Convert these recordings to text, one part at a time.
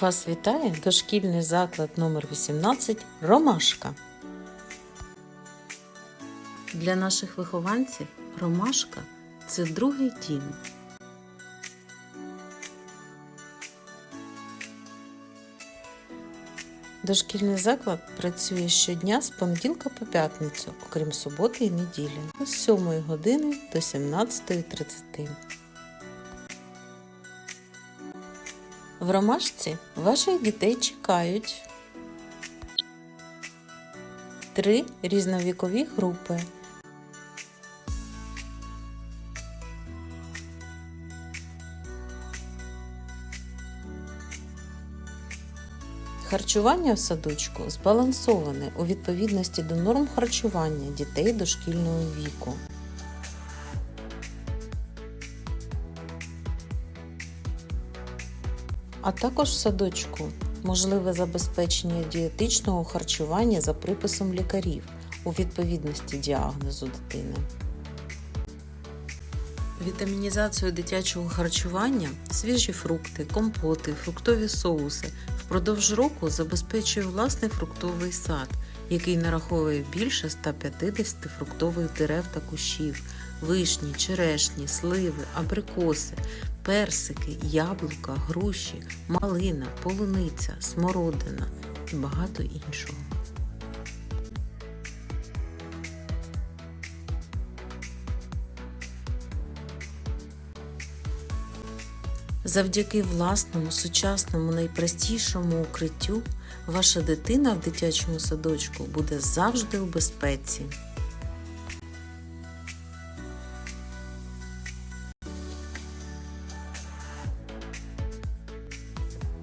Вас вітає дошкільний заклад номер 18 Ромашка. Для наших вихованців Ромашка це другий дім. Дошкільний заклад працює щодня з понеділка по п'ятницю, окрім суботи і неділі, з 7 години до 17.30. В ромашці ваших дітей чекають три різновікові групи. Харчування в садочку збалансоване у відповідності до норм харчування дітей дошкільного віку. А також в садочку можливе забезпечення дієтичного харчування за приписом лікарів у відповідності діагнозу дитини. Вітамінізацію дитячого харчування, свіжі фрукти, компоти, фруктові соуси впродовж року забезпечує власний фруктовий сад, який нараховує більше 150 фруктових дерев та кущів, вишні, черешні, сливи, абрикоси, персики, яблука, груші, малина, полуниця, смородина і багато іншого. Завдяки власному сучасному найпростішому укриттю ваша дитина в дитячому садочку буде завжди у безпеці.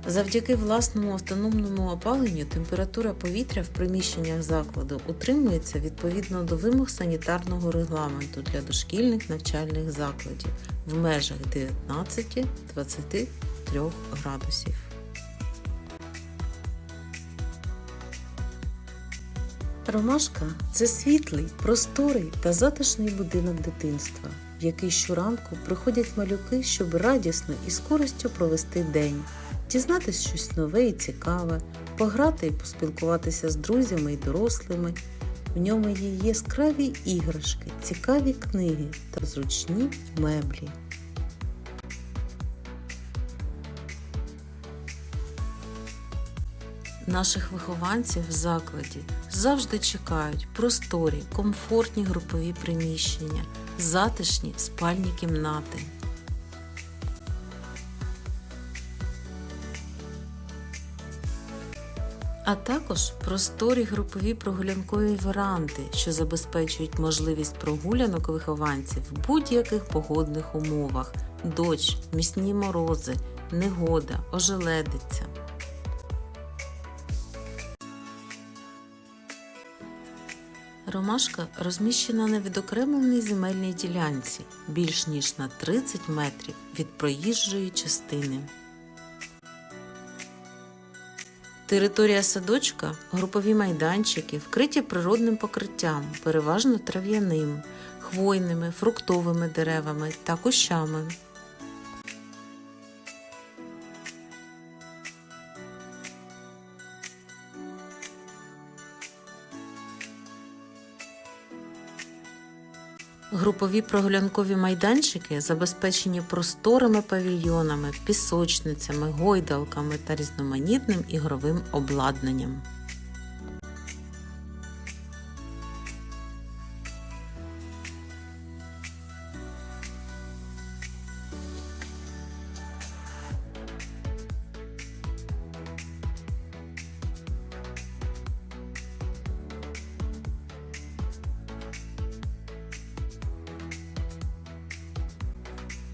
Завдяки власному автономному опаленню температура повітря в приміщеннях закладу утримується відповідно до вимог санітарного регламенту для дошкільних навчальних закладів в межах 19-23 градусів. Ромашка це світлий, просторий та затишний будинок дитинства, в який щоранку приходять малюки, щоб радісно і з користю провести день, дізнатись щось нове і цікаве, пограти і поспілкуватися з друзями і дорослими. В ньому є яскраві іграшки, цікаві книги та зручні меблі. Наших вихованців в закладі завжди чекають просторі, комфортні групові приміщення, затишні спальні кімнати. А також просторі групові прогулянкові веранди, що забезпечують можливість прогулянок вихованців в будь-яких погодних умовах: дощ, місні морози, негода, ожеледиця. Ромашка розміщена на відокремленій земельній ділянці більш ніж на 30 метрів від проїжджої частини. Територія садочка групові майданчики вкриті природним покриттям, переважно трав'яним, хвойними, фруктовими деревами та кущами. Групові прогулянкові майданчики забезпечені просторими павільйонами, пісочницями, гойдалками та різноманітним ігровим обладнанням.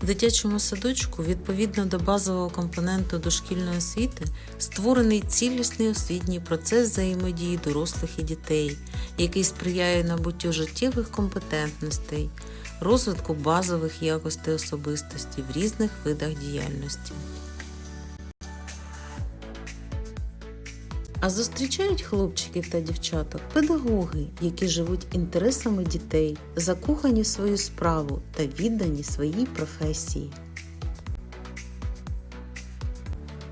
В дитячому садочку, відповідно до базового компоненту дошкільної освіти, створений цілісний освітній процес взаємодії дорослих і дітей, який сприяє набуттю життєвих компетентностей, розвитку базових якостей особистості в різних видах діяльності. А зустрічають хлопчиків та дівчаток педагоги, які живуть інтересами дітей, закохані в свою справу та віддані своїй професії.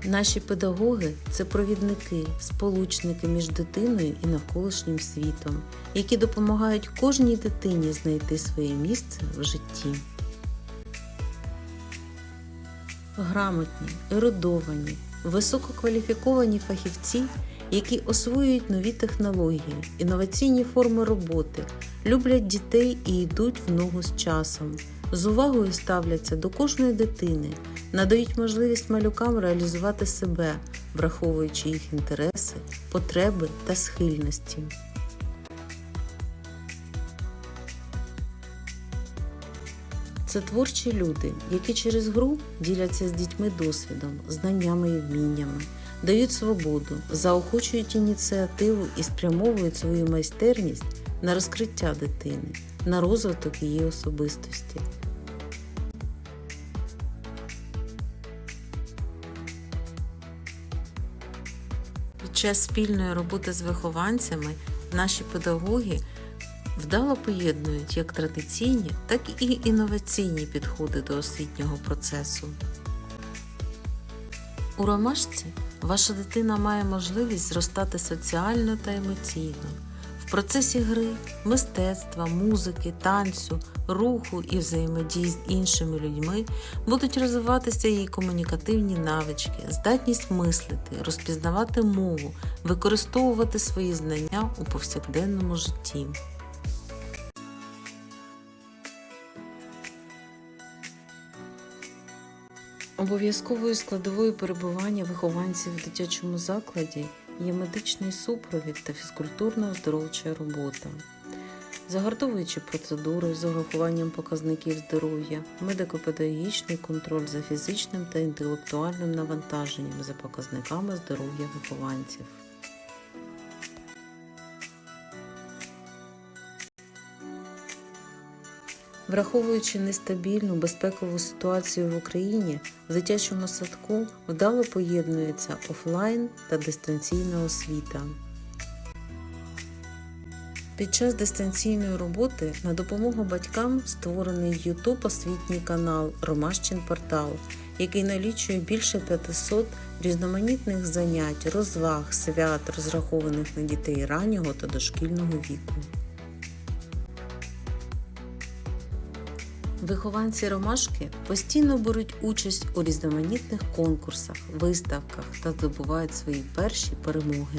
Наші педагоги це провідники, сполучники між дитиною і навколишнім світом, які допомагають кожній дитині знайти своє місце в житті. Грамотні, ерудовані, висококваліфіковані фахівці, які освоюють нові технології, інноваційні форми роботи, люблять дітей і йдуть в ногу з часом, з увагою ставляться до кожної дитини, надають можливість малюкам реалізувати себе, враховуючи їх інтереси, потреби та схильності. Це творчі люди, які через гру діляться з дітьми досвідом, знаннями і вміннями, дають свободу, заохочують ініціативу і спрямовують свою майстерність на розкриття дитини, на розвиток її особистості. Під час спільної роботи з вихованцями наші педагоги вдало поєднують як традиційні, так і інноваційні підходи до освітнього процесу. У ромашці ваша дитина має можливість зростати соціально та емоційно. В процесі гри, мистецтва, музики, танцю, руху і взаємодії з іншими людьми будуть розвиватися її комунікативні навички, здатність мислити, розпізнавати мову, використовувати свої знання у повсякденному житті. Обов'язковою складовою перебування вихованців в дитячому закладі є медичний супровід та фізкультурно-оздоровча робота. Загартовуючи процедури з урахуванням показників здоров'я, медико-педагогічний контроль за фізичним та інтелектуальним навантаженням за показниками здоров'я вихованців. Враховуючи нестабільну безпекову ситуацію в Україні, в дитячому садку вдало поєднується офлайн та дистанційна освіта. Під час дистанційної роботи на допомогу батькам створений YouTube освітній канал Ромашчин Портал, який налічує більше 500 різноманітних занять, розваг, свят, розрахованих на дітей раннього та дошкільного віку. Вихованці ромашки постійно беруть участь у різноманітних конкурсах, виставках та здобувають свої перші перемоги.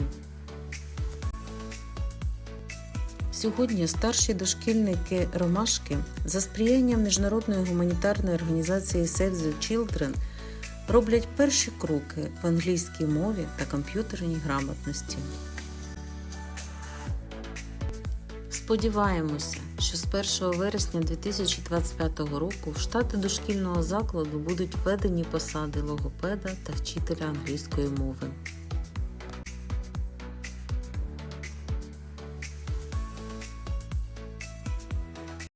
Сьогодні старші дошкільники ромашки за сприянням міжнародної гуманітарної організації Save the Children роблять перші кроки в англійській мові та комп'ютерній грамотності. Сподіваємося, що з 1 вересня 2025 року в штати дошкільного закладу будуть введені посади логопеда та вчителя англійської мови.